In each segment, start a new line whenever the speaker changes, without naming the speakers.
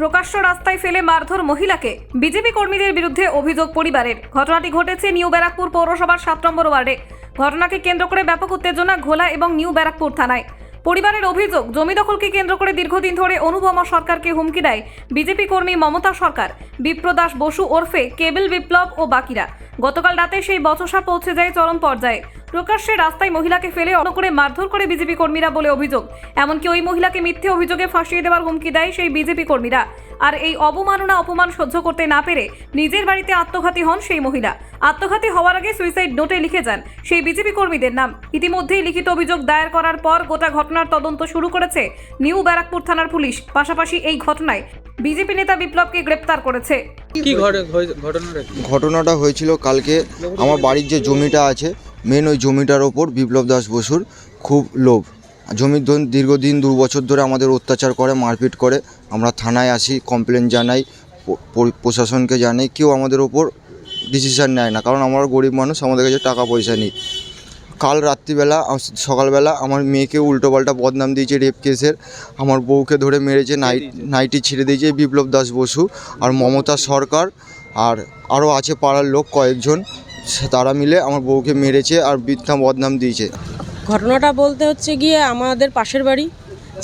প্রকাশ্য রাস্তায় ফেলে মারধর মহিলাকে বিজেপি কর্মীদের বিরুদ্ধে অভিযোগ পরিবারের। ঘটনাটি ঘটেছে নিউ ব্যারাকপুর পৌরসভার সাত নম্বর ওয়ার্ডে। ঘটনাকে কেন্দ্র করে ব্যাপক উত্তেজনা, ঘোলা এবং নিউ ব্যারাকপুর থানায়। পরিবারের অভিযোগ, জমি দখলকে কেন্দ্র করে দীর্ঘদিন ধরে অনুপমা সরকারকে হুমকি দেয় বিজেপি কর্মী মমতা সরকার, বিপ্রদাস বসু ওরফে কেবল বিপ্লব ও বাকিরা। গতকাল রাতে সেই বচসা পৌঁছে যায় চরম পর্যায়ে। প্রকাশ্যে রাস্তায় মহিলাকে ফেলে অন করে মারধর করে বিজেপি কর্মীরা বলে অভিযোগ। এমনকি ওই মহিলাকে মিথ্যে অভিযোগে ফাঁসিয়ে দেওয়ার হুমকি দেয় সেই বিজেপি কর্মীরা। আর এই অবমাননা অপমান সহ্য করতে না পেরে নিজের বাড়িতে আত্মঘাতী হন সেই মহিলা। আত্মঘাতী হওয়ার আগে সুইসাইড নোটে লিখে যান সেই বিজেপি কর্মীদের নাম। ইতিমধ্যেই লিখিত অভিযোগ দায়ের করার পর গোটা ঘটনার তদন্ত শুরু করেছে নিউ ব্যারাকপুর থানার পুলিশ। পাশাপাশি এই ঘটনায় বিজেপি নেতা বিপ্লবকে গ্রেপ্তার করেছে।
কি ঘটে ঘটনাটা কি?
ঘটনাটা হয়েছিল কালকে। আমার বাড়ির যে জমিটা আছে মেন ওই জমিটার ওপর বিপ্লব দাস বসুর খুব লোভ। জমির দীর্ঘদিন দু বছর ধরে আমাদের অত্যাচার করে, মারপিট করে। আমরা থানায় আসি কমপ্লেন জানাই প্রশাসনকে জানাই, কেউ আমাদের ওপর ডিসিশন নেয় না। কারণ আমরা গরিব মানুষ, আমাদের কাছে টাকা পয়সা নেই। কাল রাত্রিবেলা সকালবেলা আমার মেয়েকে উল্টোপাল্টা বদনাম দিয়েছে রেপ কেসের আমার বউকে ধরে মেরেছে নাইট নাইটি ছিঁড়ে দিয়েছে বিপ্লব দাস বসু। আর মমতা সরকার আর আরও আছে পাড়ার লোক কয়েকজন। তারা মিলে আমার বউকে মেরেছে আর বৃদ্ধা বদনাম দিয়েছে।
ঘটনাটা বলতে হচ্ছে গিয়ে আমাদের পাশের বাড়ি,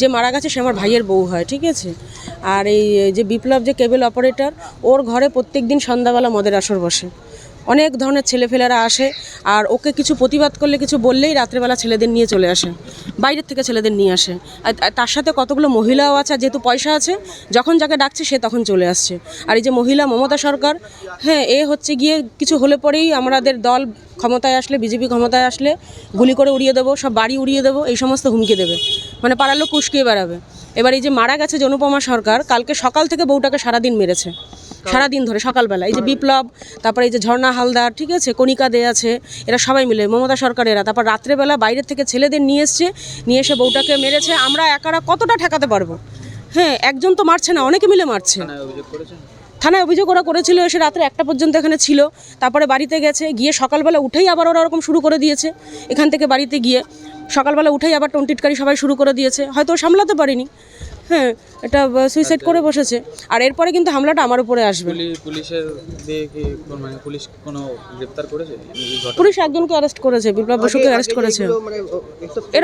যে মারা গেছে সে আমার ভাইয়ের বউ হয়, ঠিক আছে? আর এই যে বিপ্লব যে কেবল অপারেটর ওর ঘরে প্রত্যেক দিন সন্ধ্যাবেলা মদের আসর বসে। অনেক ধরনের ছেলেফেলেরা আসে আর ওকে কিছু প্রতিবাদ করলে কিছু বললেই রাত্রেবেলা ছেলেদের নিয়ে চলে আসে, বাইরের থেকে ছেলেদের নিয়ে আসে। আর তার সাথে কতগুলো মহিলাও আছে যেহেতু পয়সা আছে, যখন যাকে ডাকছে সে তখন চলে আসছে। আর এই যে মহিলা মমতা সরকার হ্যাঁ এ হচ্ছে গিয়ে কিছু হলে পরেই আমাদের দল ক্ষমতায় আসলে, বিজেপি ক্ষমতায় আসলে গুলি করে উড়িয়ে দেবো, সব বাড়ি উড়িয়ে দেবো, এই সমস্ত হুমকি দেবে। মানে পাড়ার লোক বেড়াবে। এবার এই যে মারা গেছে যে অনুপমা সরকার কালকে সকাল থেকে বউটাকে সারাদিন মেরেছে। সারাদিন ধরে সকালবেলা। এই যে বিপ্লব তারপরে এই যে ঝর্ণা হালদার ঠিক আছে? কণিকা দে আছে এরা সবাই মিলে মমতা সরকার এরা। তারপর রাত্রেবেলা বাইরের থেকে ছেলেদের নিয়ে এসছে নিয়ে এসে বউটাকে মেরেছে। আমরা একারা কতটা ঠেকাতে পারব? হ্যাঁ একজন তো মারছে না অনেকে মিলে মারছে।
থানায় অভিযোগ
থানায় অভিযোগ ওরা করেছিল এসে রাত্রে একটা পর্যন্ত এখানে ছিল। তারপরে বাড়িতে গেছে গিয়ে সকালবেলা উঠেই আবার ওরা ওরকম শুরু করে দিয়েছে। এখান থেকে বাড়িতে গিয়ে সকালবেলা উঠেই আবার টন্টিটকারি সবাই শুরু করে দিয়েছে। হয়তো সামলাতে পারিনি। হ্যাঁ এটা সুইসাইড করে বসেছে। আর এরপরে কিন্তু হামলাটা আমার উপরে আসবে।
পুলিশ পুলিশের মানে পুলিশ কোনো গ্রেফতার করেছে?
পুলিশ একজনকে অ্যারেস্ট করেছে বিপ্লব বসুকে অ্যারেস্ট করেছে। এরকম